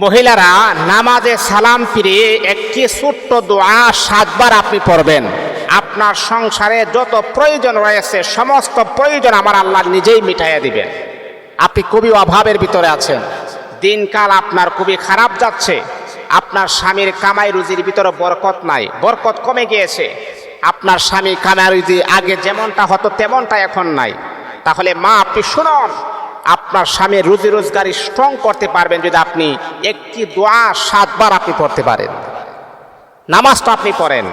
মহিলারা নামাজে সালাম ফিরে একটি ছোট্ট দোয়া সাতবার আপনি পড়বেন। আপনার সংসারে যত প্রয়োজন রয়েছে, সমস্ত প্রয়োজন আমার আল্লাহ নিজেই মিটাইয়া দিবেন। আপনি খুবই অভাবের ভিতরে আছেন। দিনকাল আপনার খুবই খারাপ যাচ্ছে। আপনার স্বামীর কামাই রুজির ভিতরে বরকত নাই। বরকত কমে গিয়েছে। আপনার স্বামী কামাই রুজি আগে যেমনটা হতো, তেমনটা এখন নাই। তাহলে মা, আপনি শুনুন। আপনার স্বামীর রুজি রোজগারি স্ট্রং করতে পারবেন যদি আপনি একটি দোয়া সাতবার আপনি পড়তে পারেন। নামাজটা আপনি পড়েন।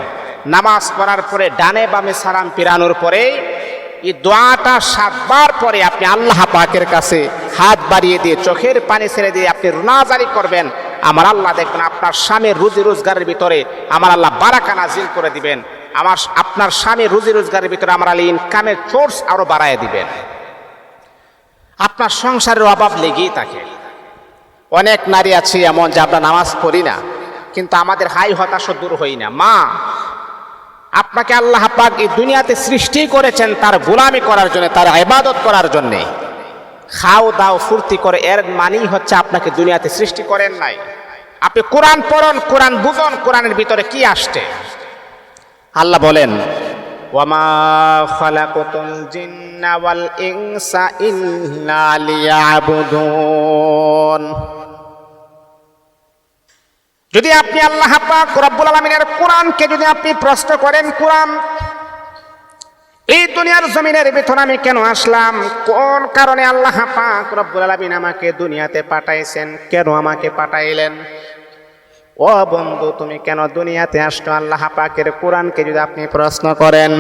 নামাজ পড়ার পরে ডানে বামে সালাম পিরানোর পরে এই দোয়াটা সাতবার পরে আপনি আল্লাহ পাকের কাছে হাত বাড়িয়ে দিয়ে, চোখের পানি ছেড়ে দিয়ে আপনি রুনাজারি করবেন। আমার আল্লাহ দেখবেন আপনার স্বামীর রুজি রোজগারের ভিতরে আমার আল্লাহ বারাকা নাজিল করে দিবেন। আমার, আপনার স্বামীর রুজি রোজগারের ভিতরে আমার আল্লাহ ইনকামের সোর্স আরও বাড়ায় দিবেন। আপনার সংসারের অভাব লেগেই থাকে। অনেক নারী আছে এমন যে আমরা নামাজ পড়ি না, কিন্তু আমাদের হাই হতাশ দূর হই না। মা, আপনাকে আল্লাহ পাক এই দুনিয়াতে সৃষ্টি করেছেন তার গোলামি করার জন্য, তার ইবাদত করার জন্যে। খাও, দাও, ফুর্তি করে, এর মানেই হচ্ছে আপনাকে দুনিয়াতে সৃষ্টি করেন নাই। আপনি কোরআন পড়ন, কোরআন বুঝুন, কোরআনের ভিতরে কি আসছে? আল্লাহ বলেন যদি আপনি আল্লাহ রব্বুল আলামিনের কোরআনকে যদি আপনি প্রশ্ন করেন, কোরআন, এই দুনিয়ার জমিনের ভিতর আমি কেন আসলাম? কোন কারণে আল্লাহ পাক রব্বুল আলামিন আমাকে দুনিয়াতে পাঠাইছেন? কেন আমাকে পাঠাইলেন? ও বন্ধু, তুমি কেন দুনিয়াতে আসছো? আল্লাহ পাকের কোরআনকে যদি আপনি প্রশ্ন করেন,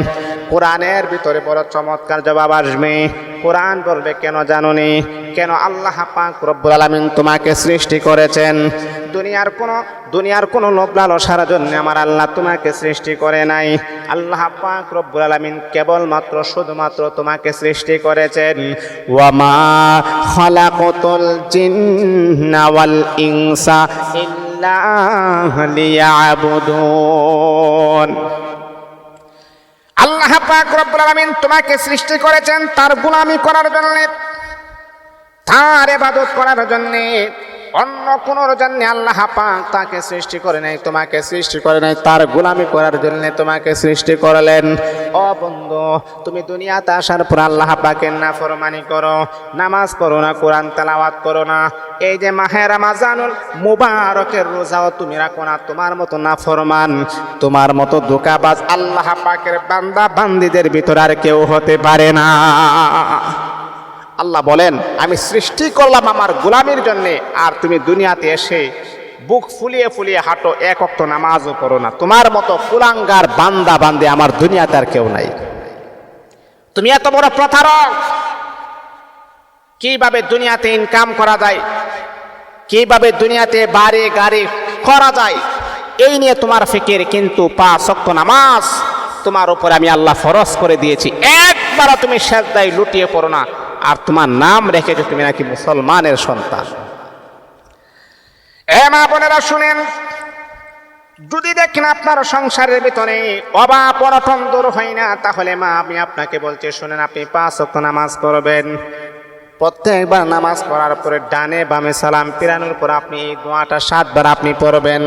কোরআনের ভিতরে বড় চমৎকার জবাব আসবে। কোরআন বলবে, কেন জানুনি? কেন আল্লাহ পাক রব্বুল আলামিন তোমাকে সৃষ্টি করেছেন? দুনিয়ার কোনো দুনিয়ার কোনো লোক লালসার জন্য আমার আল্লাহ তোমাকে সৃষ্টি করে নাই। আল্লাহ পাক রব্বুল আলামিন কেবলমাত্র, শুধুমাত্র তোমাকে সৃষ্টি করেছেন। ওয়ামা খালাকাতুল জিন্না ওয়াল ইনসা ইল্লা লিয়াবুদুন। আল্লাহ পাক রব্বুল আলামিন তোমাকে সৃষ্টি করেছেন তার গোলামি করার জন্য, তার ইবাদত করার জন্য। অন্য কোন জন্য আল্লাহ পাক তাকে সৃষ্টি করে নাই, তোমাকে সৃষ্টি করে নাই, তার গোলামি করার জন্য তোমাকে সৃষ্টি করলেন। ও বন্ধু, তুমি দুনিয়াতে আসার পর আল্লাহ পাকের না ফরমানি করো, নামাজ পড়ো না, কোরআন তেলাওয়াত করো না। এই যে মাহের রামাজানুল মুবারকের রোজাও তুমি রাখো না, তোমার মতো না ফরমান তোমার মতো দোকাবাজ আল্লাহ পাকের বান্দা বান্দিদের ভিতর আর কেউ হতে পারে না। আল্লাহ বলেন, আমি সৃষ্টি করলাম আমার গোলামির জন্যে, আর তুমি দুনিয়াতে এসে বুক ফুলিয়ে ফুলিয়ে হাঁটো, এক অক্ত নামাজও করো না। তোমার মতো কুলাঙ্গার বান্দা বান্দে আমার দুনিয়াতে আর কেউ নাই। তুমি এত বড় প্রতারক! কীভাবে দুনিয়াতে ইনকাম করা যায়? কীভাবে দুনিয়াতে বাড়ি, গাড়ি করা যায়? এই নিয়ে তোমার ফিকির কিন্তু পাঁচ অক্ত নামাজ। তোমার উপরে আমি আল্লাহ ফরজ করে দিয়েছি। একবার তুমি সেজদায় লুটিয়ে পড়ো না। আর তোমার নাম রেখেছো তুমি নাকি মুসলমানের সন্তান। এ মা বোনেরা, শুনেন, যদি দেখেন আপনার সংসারের ভিতরে অভাব অনটন দূর হয় না, তাহলে মা, আমি আপনাকে বলছি, শুনেন, আপনি পাঁচ অক্ত নামাজ পড়বেন। প্রত্যেকবার নামাজ পড়ার পরে ডানে বামে সালাম পিরানোর পর আপনি এই দোয়াটা সাতবার আপনি পড়বেন।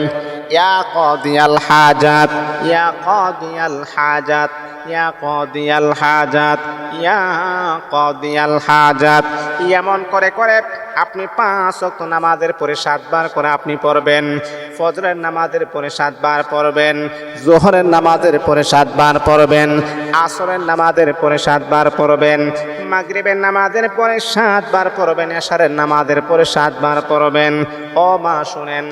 ইয়া কদিয়াল হাজাত। ইয়া কদিয়াল হাজাত ইয়া কদিয়াল হাজাত ইয়া কদিয়াল হাজাত। এমন করে করে আপনি পাঁচ অক্ত নামাজের পরে সাতবার করে আপনি পড়বেন, ফজরের নামাজের পরে সাতবার পড়বেন, জোহরের নামাজের পরে সাতবার পড়বেন, আসরের নামাজের পরে সাতবার পড়বেন, মাগরিবের নামাজের পরে সাতবার পড়বেন, এশারের নামাজের পরে সাতবার পড়বেন। ও মা, শুনেন,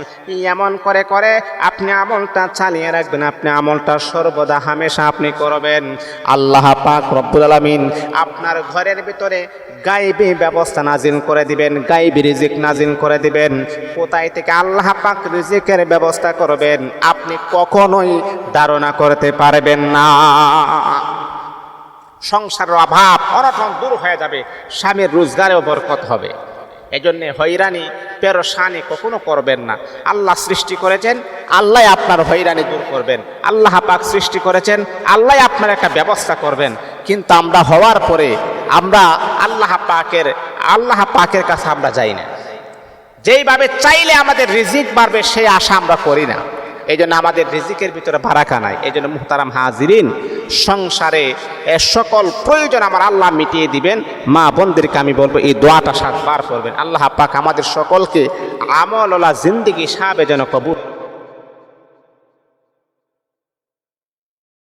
এমন করে করে আপনি আমলটা চালিয়ে রাখবেন, আপনি আমলটা সর্বদা হামেশা আপনি করবেন। আল্লাহ পাক রব্বুল আলামিন আপনার ঘরের ভিতরে গাইবি ব্যবস্থা নাজিল করে দিবেন গাইবি রিজিক নাজিল করে দিবেন। কোথায় থেকে আল্লাহ পাক রিজিকের ব্যবস্থা করবেন, আপনি কখনোই ধারণা করতে পারবেন না। সংসারের অভাব, অনটন দূর হয়ে যাবে, স্বামীর রোজগারেও বরকত হবে। এজন্য হৈরানি পেরোসানি কখনো করবেন না। আল্লাহ সৃষ্টি করেছেন, আল্লাহ আপনার হৈরানি দূর করবেন। আল্লাহ পাক সৃষ্টি করেছেন, আল্লাহ আপনার একটা ব্যবস্থা করবেন। কিন্তু আমরা হওয়ার পরে আমরা আল্লাহ পাকের আল্লাহ পাকের কাছে আমরা যাই না। যেইভাবে চাইলে আমাদের রিজিক বাড়বে সেই আশা আমরা করি না। এই জন্য আমাদের রিজিকের ভিতরে বারাকা নাই। এই জন্য মুহতারাম হাজিরিন, সংসারে সকল প্রয়োজন আমার আল্লাহ মিটিয়ে দিবেন। মা বোনদেরকে আমি বলব, এই দোয়াটা সাতবার করবেন আল্লাহ পাক আমাদের সকলকে আমল ওলা জিন্দিগি সাবে যেন কবুল